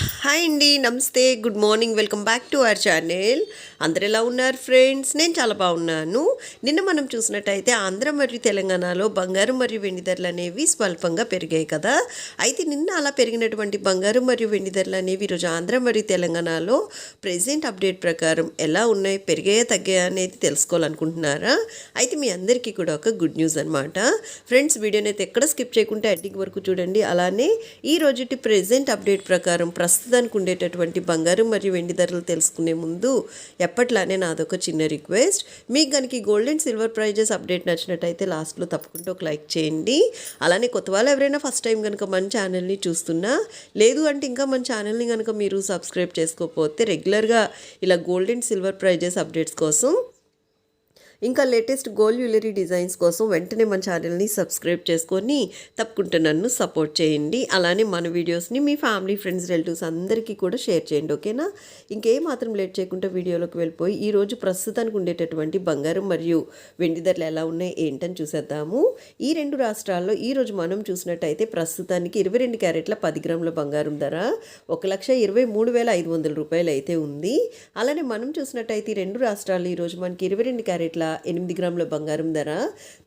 Hi అండి నమస్తే good morning welcome back to our channel. అందరు ఎలా ఉన్నారు ఫ్రెండ్స్? నేను చాలా బాగున్నాను. నిన్న మనం చూసినట్టయితే ఆంధ్ర మరియు తెలంగాణలో బంగారం మరియు వెండి ధరలు అనేవి స్వల్పంగా పెరిగాయి కదా. అయితే నిన్న అలా పెరిగినటువంటి బంగారం మరియు వెండి ధరలు అనేవి ఈరోజు ఆంధ్ర మరియు తెలంగాణలో ప్రెజెంట్ అప్డేట్ ప్రకారం ఎలా ఉన్నాయి పెరిగాయా తగ్గాయా అనేది తెలుసుకోవాలనుకుంటున్నారా? అయితే మీ అందరికీ కూడా ఒక గుడ్ న్యూస్ అనమాట ఫ్రెండ్స్ వీడియోని అయితే ఎక్కడ స్కిప్ చేయకుండా ఎడ్డింగ్ వరకు చూడండి. అలానే ఈ రోజుటి ప్రెజెంట్ అప్డేట్ ప్రకారం ప్రస్తుతానికి ఉండేటటువంటి బంగారం మరియు వెండి ధరలు తెలుసుకునే ముందు ఎప్పట్లానే నాదొక చిన్న రిక్వెస్ట్. మీకు కనుక gold and silver prices update నచ్చినట్టయితే లాస్ట్లో తప్పకుండా ఒక లైక్ చేయండి. అలానే కొత్త వాళ్ళు ఎవరైనా ఫస్ట్ టైం కనుక మన ఛానల్ని చూస్తున్నా లేదు అంటే ఇంకా మన ఛానల్ని కనుక మీరు సబ్స్క్రైబ్ చేసుకోకపోతే రెగ్యులర్గా ఇలా gold and silver prices updates కోసం ఇంకా లేటెస్ట్ గోల్డ్ జ్యువెలరీ డిజైన్స్ కోసం వెంటనే మన ఛానల్ని సబ్స్క్రైబ్ చేసుకొని తప్పకుండా నన్ను సపోర్ట్ చేయండి. అలానే మన వీడియోస్ని మీ ఫ్యామిలీ ఫ్రెండ్స్ రిలేటివ్స్ అందరికీ కూడా షేర్ చేయండి ఓకేనా? ఇంకేం మాత్రం లేట్ చేయకుండా వీడియోలోకి వెళ్ళిపోయి ఈరోజు ప్రస్తుతానికి ఉండేటటువంటి బంగారం మరియు వెండి ధరలు ఎలా ఉన్నాయి ఏంటని చూసేద్దాము. ఈ రెండు రాష్ట్రాల్లో ఈరోజు మనం చూసినట్టయితే ప్రస్తుతానికి ఇరవై రెండు క్యారెట్ల పది గ్రాముల బంగారం ధర ఒక లక్ష ఇరవై మూడు వేల ఐదు వందల రూపాయలు అయితే ఉంది. అలానే మనం చూసినట్టయితే ఈ రెండు రాష్ట్రాల్లో ఈరోజు మనకి ఇరవై రెండు క్యారెట్ల ఎనిమిది గ్రాముల బంగారం ధర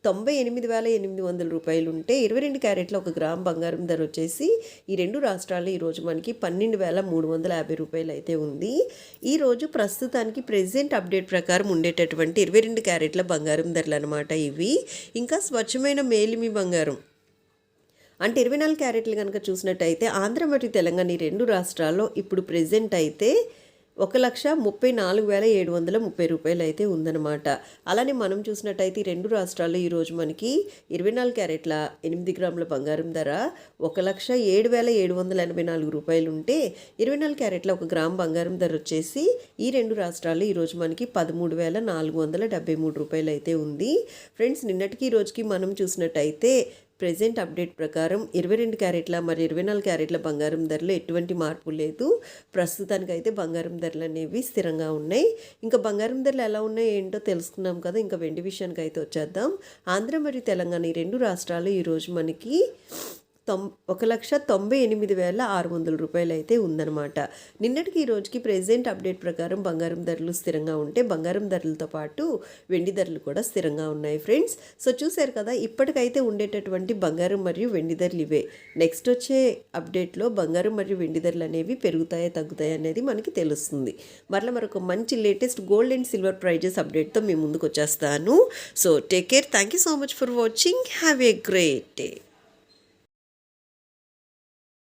తొంభై ఎనిమిది వేల ఎనిమిది వందల రూపాయలు ఉంటే ఇరవై రెండు క్యారెట్ల ఒక గ్రామ్ బంగారం ధర వచ్చేసి ఈ రెండు రాష్ట్రాల్లో ఈరోజు మనకి పన్నెండు వేల మూడు వందల యాభై రూపాయలు అయితే ఉంది ఈరోజు ప్రస్తుతానికి ప్రెసెంట్ అప్డేట్ ప్రకారం ఉండేటటువంటి ఇరవై రెండు క్యారెట్ల బంగారం ధరలు అనమాట ఇవి. ఇంకా స్వచ్ఛమైన మేలిమి బంగారం. అంటే ఇరవై నాలుగు క్యారెట్లు కనుక చూసినట్టయితే ఆంధ్ర మరియు తెలంగాణ ఈ రెండు రాష్ట్రాల్లో ఇప్పుడు ప్రెసెంట్ అయితే ఒక లక్ష ముప్పై నాలుగు వేల ఏడు వందల ముప్పై రూపాయలు అయితే ఉందన్నమాట. అలానే మనం చూసినట్టయితే రెండు రాష్ట్రాల్లో ఈరోజు మనకి ఇరవై నాలుగు క్యారెట్ల ఎనిమిది గ్రాముల బంగారం ధర ఒక లక్ష ఏడు వేల ఏడు వందల ఎనభై నాలుగు రూపాయలు ఉంటే ఇరవై నాలుగు క్యారెట్ల ఒక గ్రామ్ బంగారం ధర వచ్చేసి ఈ రెండు రాష్ట్రాల్లో ఈరోజు మనకి పదమూడు వేల నాలుగు వందల డెబ్బై మూడు రూపాయలు అయితే ఉంది. ఫ్రెండ్స్ నిన్నటికి ఈ రోజుకి మనం చూసినట్టయితే ప్రజెంట్ అప్డేట్ ప్రకారం ఇరవై రెండు క్యారెట్ల మరి ఇరవై నాలుగు క్యారెట్ల బంగారం ధరలు ఎటువంటి మార్పు లేదు. ప్రస్తుతానికైతే బంగారం ధరలు అనేవి స్థిరంగా ఉన్నాయి. ఇంకా బంగారం ధరలు ఎలా ఉన్నాయి ఏంటో తెలుసుకున్నాం కదా. ఇంకా వెండి విషయానికి అయితే వచ్చేద్దాం. ఆంధ్ర మరియు తెలంగాణ ఈ రెండు రాష్ట్రాలు ఈరోజు మనకి తొం ఒక లక్ష తొంభై ఎనిమిది వేల ఆరు వందల రూపాయలు అయితే ఉందన్నమాట. నిన్నటికి ఈ రోజుకి ప్రెసెంట్ అప్డేట్ ప్రకారం బంగారం ధరలు స్థిరంగా ఉంటే బంగారం ధరలతో పాటు వెండి ధరలు కూడా స్థిరంగా ఉన్నాయి ఫ్రెండ్స్ సో చూశారు కదా ఇప్పటికైతే ఉండేటటువంటి బంగారం మరియు వెండి ధరలు ఇవే. నెక్స్ట్ వచ్చే అప్డేట్లో బంగారం మరియు వెండి ధరలు అనేవి పెరుగుతాయా తగ్గుతాయా అనేది మనకి తెలుస్తుంది. మరలా మరొక మంచి latest gold and silver prices అప్డేట్తో మీ ముందుకు వచ్చేస్తాను. So take care thank you so much for watching have a great day